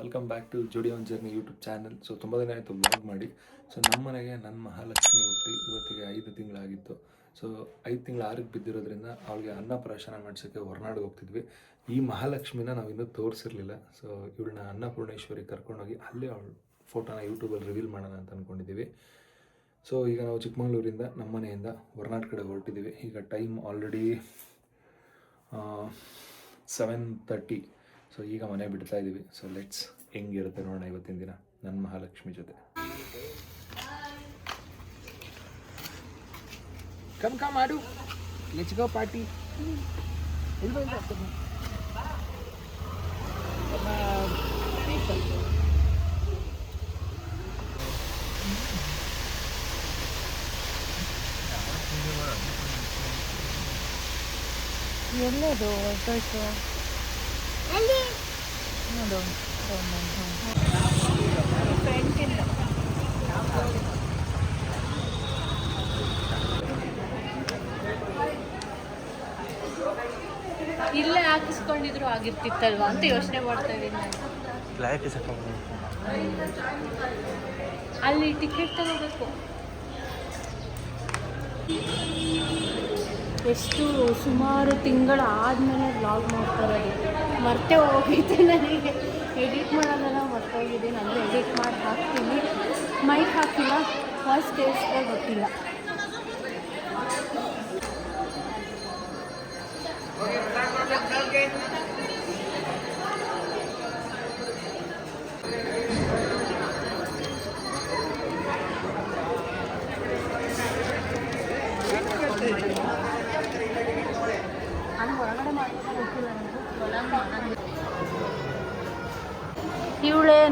Welcome back to Jodi on journey YouTube channel so ತುಂಬ ದಿನ ಆಯಿತು ಬ್ಲಾಗ್ ಮಾಡಿ. ಸೊ ನಮ್ಮ ಮನೆಗೆ ನನ್ನ ಮಹಾಲಕ್ಷ್ಮಿ ಹುಟ್ಟಿ ಇವತ್ತಿಗೆ ಐದು ತಿಂಗಳಾಗಿತ್ತು. ಸೊ ಐದು ತಿಂಗಳು ಆರಿಗೆ ಬಿದ್ದಿರೋದ್ರಿಂದ ಅವಳಿಗೆ ಅನ್ನಪ್ರಾಶನ ಮಾಡಿಸೋಕ್ಕೆ ಹೊರನಾಡಿಗೆ ಹೋಗ್ತಿದ್ವಿ. ಈ ಮಹಾಲಕ್ಷ್ಮಿನ ನಾವು ಇನ್ನೂ ತೋರಿಸಿರ್ಲಿಲ್ಲ. ಸೊ ಇವಳನ್ನ ಅನ್ನಪೂರ್ಣೇಶ್ವರಿ ಕರ್ಕೊಂಡೋಗಿ ಅಲ್ಲೇ ಅವಳು ಫೋಟೋನ ಯೂಟ್ಯೂಬಲ್ಲಿ ರಿವೀಲ್ ಮಾಡೋಣ ಅಂತ ಅಂದ್ಕೊಂಡಿದ್ದೀವಿ ಸೊ ಈಗ ನಾವು ಚಿಕ್ಕಮಗಳೂರಿಂದ ನಮ್ಮ ಮನೆಯಿಂದ ಹೊರನಾಡು ಕಡೆ ಹೊರಟಿದ್ದೀವಿ ಈಗ time already seven thirty so ಈಗ ಮನೆ ಬಿಡ್ತಾ ಇದ್ದೀವಿ ಸೊ ಲೆಟ್ಸ್ ಹೆಂಗಿರುತ್ತೆ ನೋಡೋಣ ಇವತ್ತಿನ ದಿನ. ನನ್ನ ಮಹಾಲಕ್ಷ್ಮಿ ಜೊತೆ. ಕಮ್ ಕಮ್ ಮಾಡು ಗೋ ಪಾರ್ಟಿ ಎಲ್ಲದು ಹೊರಟೋಯ್ತು ಇಲ್ಲೇ ಹಾಕಿಸ್ಕೊಂಡಿದ್ರು ಆಗಿರ್ತಿತ್ತಲ್ವಾ ಅಂತ ಯೋಚನೆ ಮಾಡ್ತಾ ಇದ್ದೀನಿ ಅಲ್ಲಿ ಟಿಕೆಟ್ ತಗೋಬೇಕು. ಎಷ್ಟು ಸುಮಾರು ತಿಂಗಳು ಆದಮೇಲೆ ವ್ಲಾಗ್ ಮಾಡ್ತಾರೆ ಮರ್ತೆ ಹೋಗಿದ್ದೆ ನನಗೆ. ಎಡಿಟ್ ಮಾಡೋದೆಲ್ಲ ಮರ್ತೋಗಿದ್ದೀನಿ ಅಂದರೆ ಎಡಿಟ್ ಮಾಡಿ ಹಾಕ್ತೀನಿ. ಮೈಕ್ ಹಾಕಿಲ್ಲ. ಫಸ್ಟ್ ಟೇಸ್ಟ್ ಗೊತ್ತಿಲ್ಲ. ನಾನು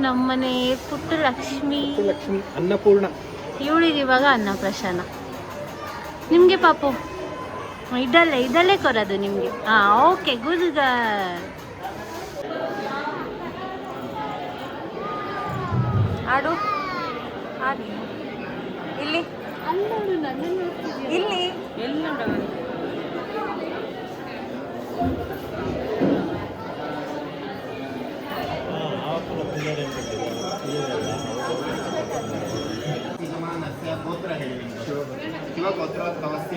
ನಮ್ಮನೆ ಪುಟ್ಟ ಲಕ್ಷ್ಮಿ. ಲಕ್ಷ್ಮಿ ಅನ್ನಪೂರ್ಣ. ಇವಳಿಗೆ ಇವಾಗ ಅನ್ನಪ್ರಶಾನ ನಿಮಗೆ ಪಾಪು? ಇದಲ್ಲೇ ಇದಲ್ಲೇ ಕೊರೋದು ನಿಮಗೆ. ಹಾಂ ಓಕೆ ಗುಡ್ ಆಡು ಆಡು. ಇಲ್ಲಿ. ಇಲ್ಲಿ.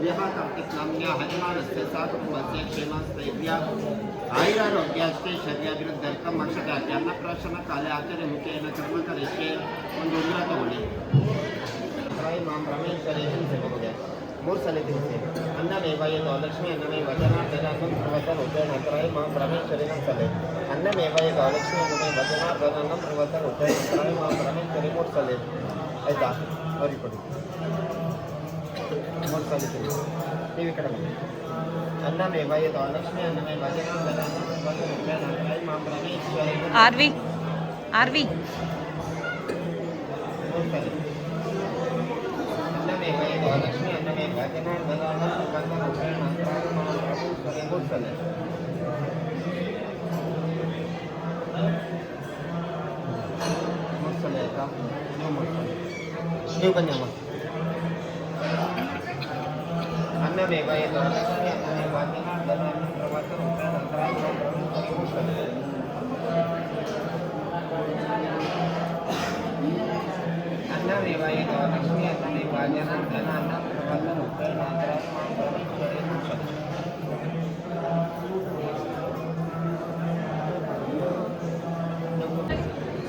विहतमी हजमा सात क्षेम स्थैर्य आयुरारोग्यास्ट शरीरग्रंथ मक्षगा अप्राशन काले आचार्य मुख्य कर्मकरे उन्नतवे मूर्सले अन्नमेवा गौलक्ष्मी अन्नमय वचनार्दनम पर्वतरुद्रय ब्रह्मेश्वरी सले अन्नमेवा गौलक्ष्मी अन्नमय वचनार्दनम पर्वतरुद्रय ब्रह्मेश्वरी मूर्सले ऐसा ಮೂರು ಸಲ ತಿನ್ನಿಸಿ ನೀವು ಈ ಕಡೆ ಬನ್ನಿ ಅನ್ನಮೇವ ಇದು ಲಕ್ಷ್ಮಿ ಅನ್ನಮೇವ ಜನಾರ್ದನ ಅನ್ನಂ ಪ್ರವತ ರೂಪೇಣ ತ್ರಾಯಿ ಮಾಂ ರಮೇಶ್ವರಿ ಆರ್ವಿ ಆರ್ವಿ ಅನ್ನಮೇವ ಇದು ಲಕ್ಷ್ಮಿ ಅನ್ನಮೇವ ಜನಾರ್ದನ ಅನ್ನಂ ಪ್ರವತ ರೂಪೇಣ ತ್ರಾಯಿ ಮಾಂ ರಮೇಶ್ವರಿ ಮೂರು ಸಲ ಮೂರು ಸಲ ಆಯ್ತಾ ನೀವು ಮೂರು ಸಲ ನೀವು ಬನ್ನಿ ಅಮ್ಮ ભેગા એ દરમિયાન વાતચીત દરમિયાન પ્રવાસન ઉપરાંત અંતરાય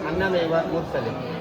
అన్నమేవ ముర్సలి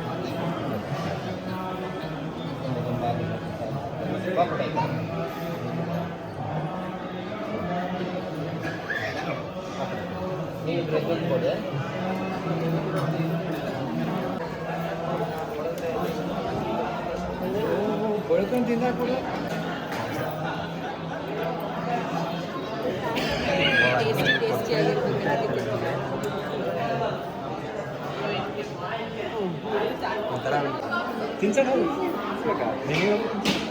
ನೀವು ಬ್ರೆಡ್ ಕೊಡಿ ಬಳ್ಕೊಂಡು ತಿಂದ ಕೂಡ ಒಂಥರ ತಿನ್ಸೋಣ ನೀವು ಆ ಕಡೆ ಕೂತ್ಕೊಂಡು ಒಂದೆರಡು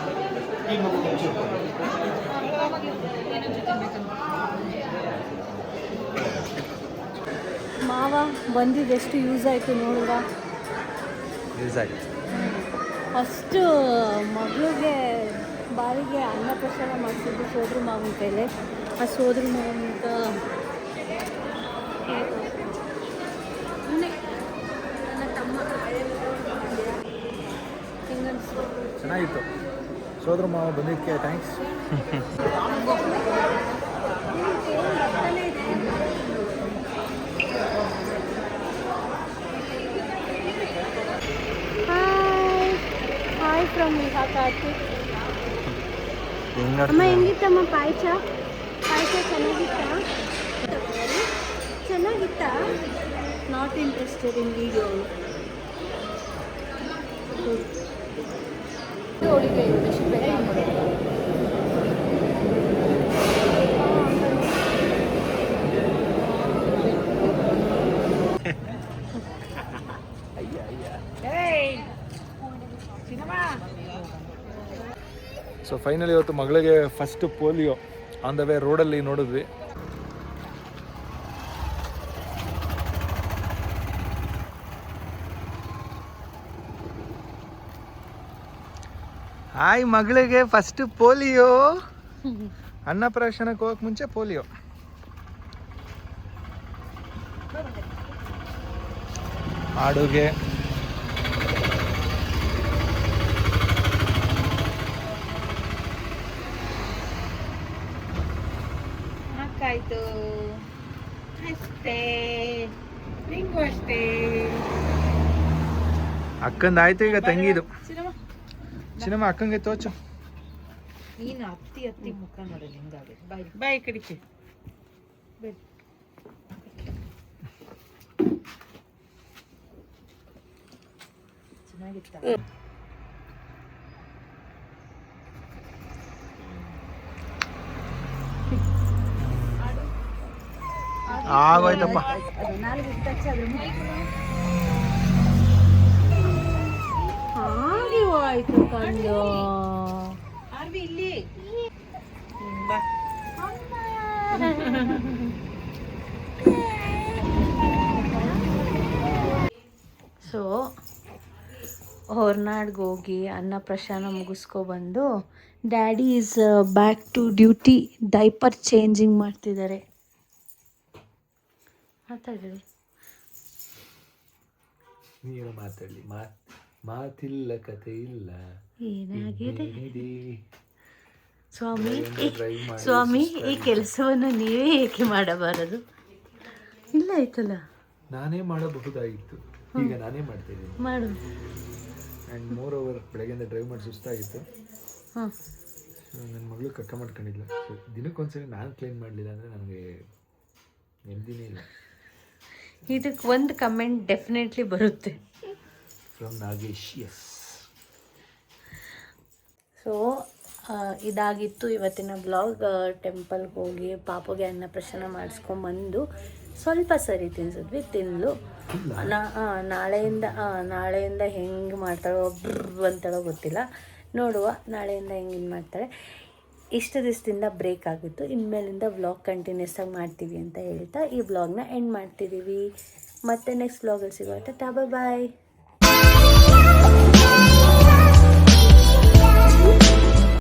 ಮಾವ ಬಂದಿದ್ದು ಎಷ್ಟು ಯೂಸ್ ಆಯಿತು ನೋಡುವ ಯೂಸ್ ಆಯಿತು. ಫಸ್ಟು ಮಗಳಿಗೆ ಬಾರಿಗೆ ಅನ್ನಪ್ರಸಾದ ಮಾಡಿಸಿದ್ದು ಸೋದ್ರ ಮಾವನ ಕೈಲೆ ಆ ಸೋದ್ರ ಮಾವನಿಂದ ನನ್ನ ತಮ್ಮ ಚೆನ್ನಾಗಿತ್ತು. ಸೋದರ ಮಾವ ಬಂದಿದ್ದಕ್ಕೆ thanks hi hi from Viha Karthik ಅಮ್ಮ ಹೆಂಗಿತ್ತಮ್ಮ ಪಾಯಸ? ಪಾಯಸ ಚೆನ್ನಾಗಿತ್ತಾ? ಚೆನ್ನಾಗಿತ್ತಾ? ನಾಟ್ ಇಂಟ್ರೆಸ್ಟೆಡ್ ಇನ್ ವಿಡಿಯೋ ಹೋಳಿಗೆ ಎಷ್ಟು ಬೇಕಾಗ್ತದೆ ಸೊ ಫೈನಲಿ ಇವತ್ತು ಮಗಳಿಗೆ first polio on the way ರೋಡಲ್ಲಿ ನೋಡಿದ್ವಿ. ಹಾಯ್ ಮಗಳಿಗೆ ಫಸ್ಟ್ ಪೋಲಿಯೋ. ಅನ್ನಪ್ರಾಶನಕ್ಕೆ ಹೋಗಕ್ಕೆ ಮುಂಚೆ ಪೋಲಿಯೋ. ಅಡುಗೆ ಹಾಕಾಯ್ತು ಅಷ್ಟೇ. ನಿಂಗೂ ಅಷ್ಟೇ. ಅಕ್ಕಂದಾಯ್ತು ಈಗ ತಂಗಿದು ಸಿನಿಮಾ. ಸಿನಿಮಾ ಅಕ್ಕಂಗೆ ತೋಚು. ನೀನು ಅತ್ತಿ ಅತ್ತಿ ಮುಖ ನೋಡಿ ಹಿಂಗಾಗಿ ಬಾಯ್ ಬಾಯ್ ಕಡಿಕೆ ಚೆನ್ನಾಗಿತ್ತ? ಆಗೋಯ್ತಪ್ಪ. ಸೊ ಹೊರನಾಡ್ಗೆ ಹೋಗಿ ಅನ್ನಪ್ರಶಾನ ಮುಗಿಸ್ಕೊಬಂದು daddy is back to duty diaper changing ಮಾಡ್ತಿದ್ದಾರೆ. ಮಾತಾಡಿ ನೀನು ಮಾತಾಡಲಿ. ಮಾತ್ ಮಾತಿಲ್ಲ ಕತೆ ಇಲ್ಲ. ಏನಾಗಿದೆ ಸ್ವಾಮಿ ಸ್ವಾಮಿ ಈ ಕೆಲಸವನ್ನು ನೀವೇ ಏಕೆ ಮಾಡಬಾರದು? ಇಲ್ಲ ಆಯ್ತಲ್ಲ. ನಾನೇ ಮಾಡಬಹುದಾಗಿತ್ತು. ಈಗ ನಾನೇ ಮಾಡ್ತೇನೆ ಮಾಡು. ಆ್ಯಂಡ್ ಮೋರ್ ಓವರ್ ಬೆಳಗ್ಗೆಯಿಂದ ಡ್ರೈವ್ ಮಾಡಿ ಸುಸ್ತಾಗಿತ್ತು. ಹಾಂ ನನ್ನ ಮಗಳು ಕಕ್ಕ ಮಾಡ್ಕೊಂಡಿಲ್ಲ ದಿನಕ್ಕೊಂದ್ಸರಿ ನಾನು ಕ್ಲೀನ್ ಮಾಡಲಿಲ್ಲ ಅಂದರೆ ನನಗೆ ನೆಮ್ಮದಿನೇ ಇಲ್ಲ. ಇದಕ್ಕೆ ಒಂದು ಕಮೆಂಟ್ ಡೆಫಿನೆಟ್ಲಿ ಬರುತ್ತೆ. ಫ್ರಮ್ ನಾಗೇಶ್ ಎಸ್ ಸೊ ಇದಾಗಿತ್ತು ಇವತ್ತಿನ ಬ್ಲಾಗ್ ಟೆಂಪಲ್ಗೆ ಹೋಗಿ ಪಾಪುಗೆ ಅನ್ನ ಪ್ರಶ್ನೆ ಮಾಡಿಸ್ಕೊಂಬಂದು ಸ್ವಲ್ಪ ಸರಿ ತಿನ್ಸಿದ್ವಿ ತಿಂದು ನಾ ನಾಳೆಯಿಂದ ನಾಳೆಯಿಂದ ಹೆಂಗೆ ಮಾಡ್ತಾಳೋ ಒಬ್ಬರು ಅಂತಾಳೋ ಗೊತ್ತಿಲ್ಲ. ನೋಡುವ ನಾಳೆಯಿಂದ ಹೆಂಗೆ ಮಾಡ್ತಾರೆ ಮಾಡ್ತಾಳೆ ಇಷ್ಟು ದಿವಸದಿಂದ ಬ್ರೇಕ್ ಆಗಿತ್ತು ಇನ್ಮೇಲಿಂದ ವ್ಲಾಗ್ ಕಂಟಿನ್ಯೂಸ್ ಆಗಿ ಮಾಡ್ತೀವಿ ಅಂತ ಹೇಳ್ತಾ ಈ ವ್ಲಾಗ್ನ ಎಂಡ್ ಮಾಡ್ತಿದ್ದೀವಿ ಮತ್ತೆ ನೆಕ್ಸ್ಟ್ ವ್ಲಾಗಲ್ಲಿ ಸಿಗೋ ಟಾಬಾ ಬಾಯ್